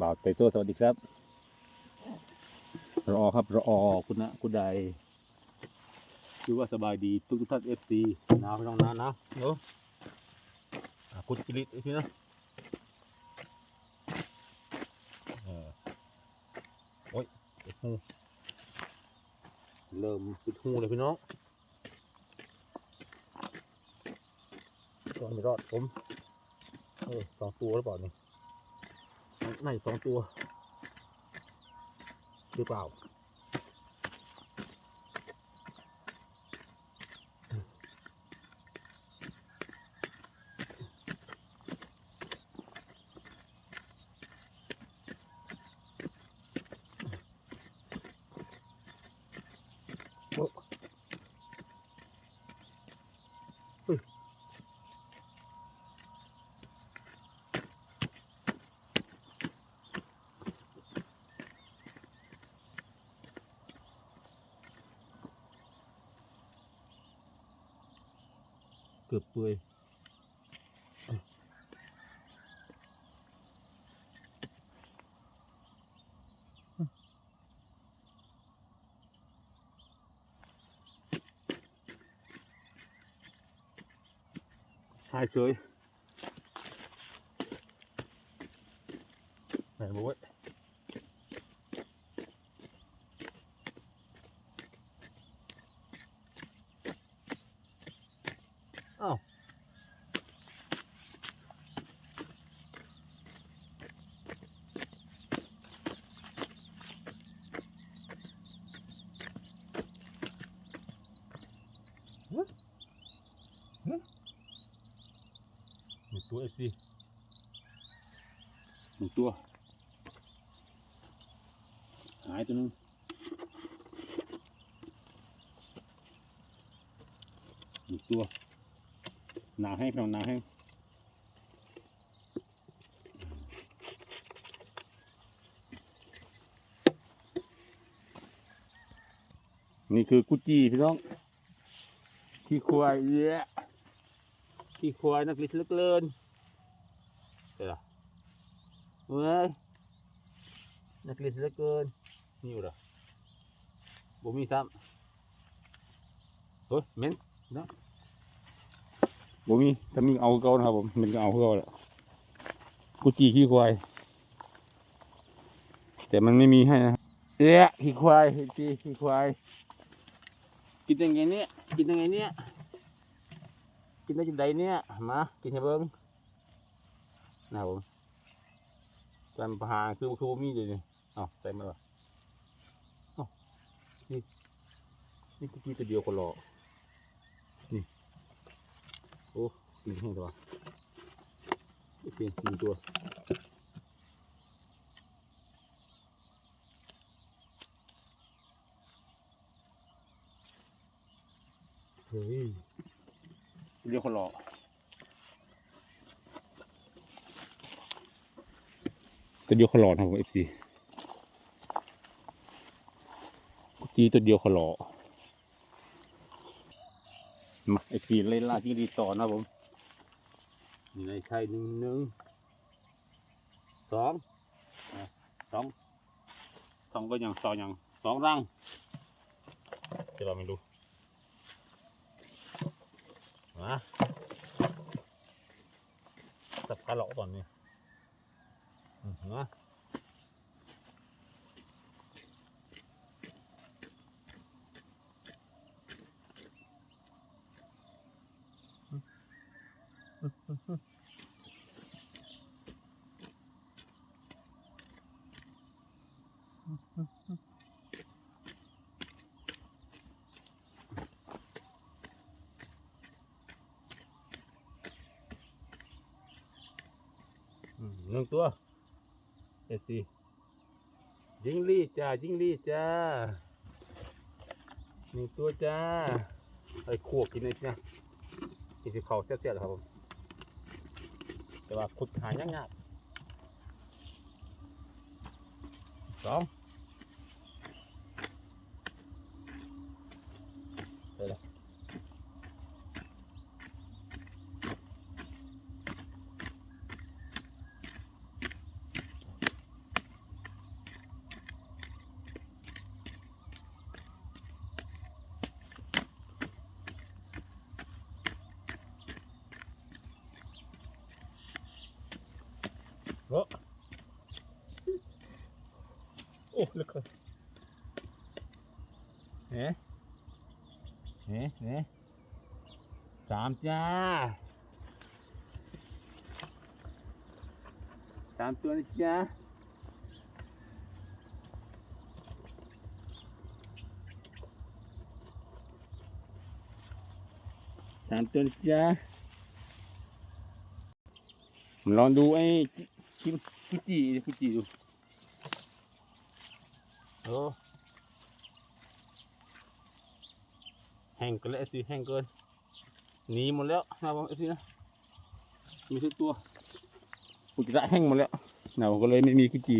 บ่าวเตโซสวัสดีครับรอครับรอคุณนะคุณใดคือว่าสบายดีทุกท่านเอฟซีหนาวพี่น้องหนะนะเนาะคุณกิริตไอ้พี่นะโอ้ยปิดหูเริ่มปิดหูเลยพี่น้องก่อนไม่รอดผมเออสองตัวหรือเปล่านี่ ไหนสองตัว หรือเปล่า กือบเปื่อยหายเฉยไหนบุ้ย อ้าวหนึ่งตัวเอซีหนึ่งตัว หายตัวหนึงหนึ่งตัว หนาให้พี่น้องหนาให้นี่คือกุจีพี่น้องที่ควายเยอะขี้ควายนักลิสเลึกเลินเดี๋ยวเว้ยนักลิสเลือเกินนี่อยู่เหรอบ่มีซ้ำเฮ้ยเหม็นนะ บ่มีถ้ามีเอาเก่านะครับผมมันก็เอาเก่าแหละกูจีขี้ควาย แต่มันไม่มีให้นะเอ๊ะขี้ควายจีขี้ควาย กินยังไงเนี่ยกินยังไงเนี่ยกินได้จังใดเนี่ยมากินให้เบิ้งนะครับผมจำปหาคือคือบ่มีเลยนี่เอ้าใส่มาละเอ้านี่นี่กุกี้ตัวเดียวก็รอนี่ โอ้กินให้ตัวโอเคหนึ่งตัวเฮ้ยเรียกคนหล่อตัวเดียวคนหล่อนะครับเอฟซีจีตัวเดียวคนหล่อ มาเอฟซีเล่นล่าจิ้งหรีต่อนะผมนี่ในใช่หนึ่งหนึ่งสองสองสองก็ยังสองยังสองรังเดี๋ยวเราไม่ดูมา tập cá lỗ toàn nè ừ, đó. Ừ, หนึ่งตัวเอสซีจิงลี่จ้าจิงลี่จ้าหนึ่งตัวจ้าไอ้ขวกกินเลยนะกินสิเขาเสียๆครับผมแต่ว่าขุดหายยากๆสองไปเลย โอ้ลึกเลยเฮ้เฮ้เฮ้สามจ้าสามตัวนะจ้าสามตัวนะจ้าผมลองดูไอ้กิมกุจิกุจิดู โอ้แห้งกันแล้วสิแห้งเกินหนีหมดแล้วนะผมสินะมีทุกตัวกุจิระแห้งหมดแล้วนะผมก็เลยไม่มีกุจิ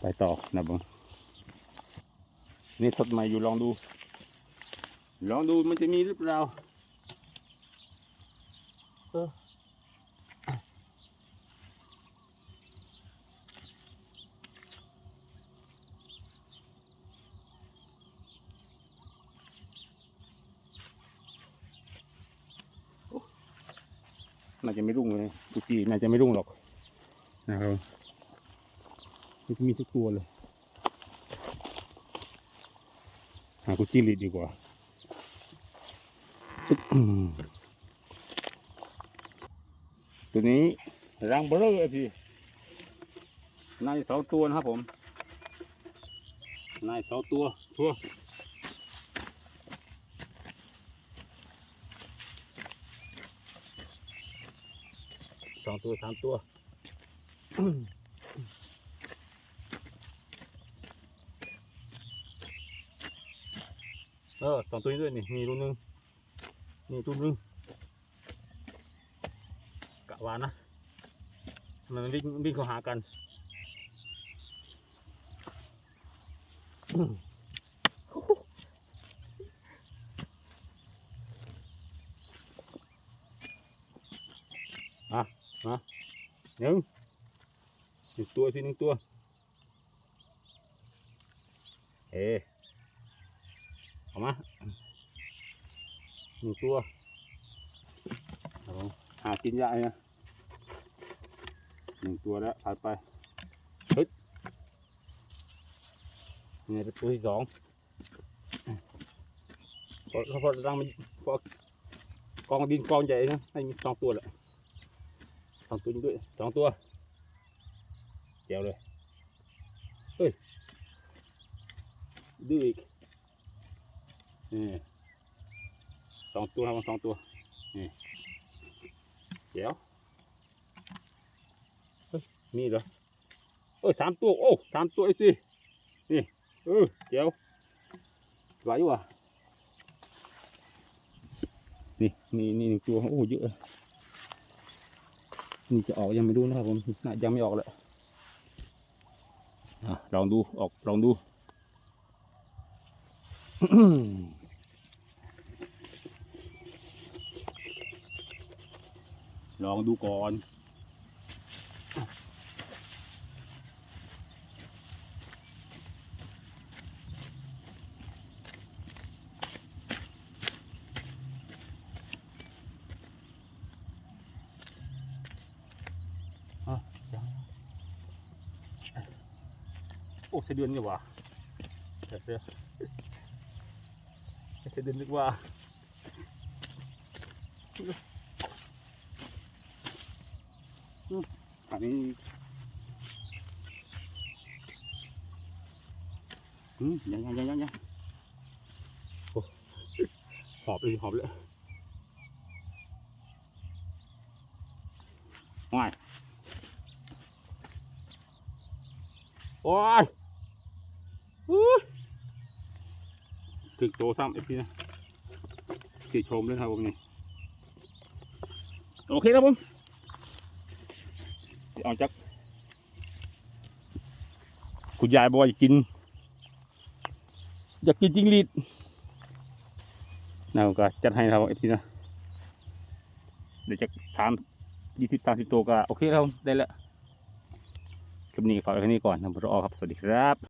ไปต่อนะผมนี่สดใหม่อยู่ลองดู ลองดูมันจะมีหรือเปล่า น่าจะไม่รุ่งเลยกุจีน่าจะไม่รุ่งหรอกนะครับมันจะมีทุกตัวเลยหากุจีลีดดีกว่าตัวนี้รังเบลอเลยพี่นายสองตัวนะครับผมนายสองตัวชัว องตัวสามตัวเออสองตัวนี้ด้วยนี่มีตัวหนึงนี่ตัวหนึงกะวานนะมันวิ่งวิ่งเข้าหากัน อะ มาหนึ่งหนึ่งตัวสิหนึ่งตัว เอ๊เอามาหนึ่งตัวเองหากินยาเลยนะหนึ่งตัวแล้วผ่านไปเฮ้ยนี่เป็นตัวที่สองพอพอรังมันพอกองดินกองใหญ่นะให้มีสองตัวแหละ สองตัวด้วยสองตัวเจียวเลยเฮ้ยดื้ออีกนี่สองตัวครับสองตัวนี่เจียวเฮ้ยมีเหรอเออสามตัวโอ้สามตัวไอ้สินี่เออเจียวไหวว่ะนี่นี่นี่ตัวโอ้เยอะ นี่จะออกยังไม่รู้นะครับผมน่ายังไม่ออกเลยลองดูออกลองดูลองดูก่อน โอ้ใช่เดือนนี่หว่าเดี๋ยวเดี๋ยวใช่เดือนนึกว่าอันนี้อืมยังยังยังยังยังโอ้หอบเลยหอบเลยว้ายโอ้ยอู้ย ถึงโตซ้ำไอ้พี่นะสีชมเลยครับผมนี่ โอเคครับผมออกจากคุณยายบอกว่าอยากกิน อยากกินจิงหรีดนะผมก็จัดให้เราไอ้ทีนะ เดี๋ยวจะสามยี่สิบสามสิบตัวก็โอเคครับผมได้แล้วคลิปนี้ฝากไว้แค่นี้ก่อนนะผมรอครับ สวัสดีครับ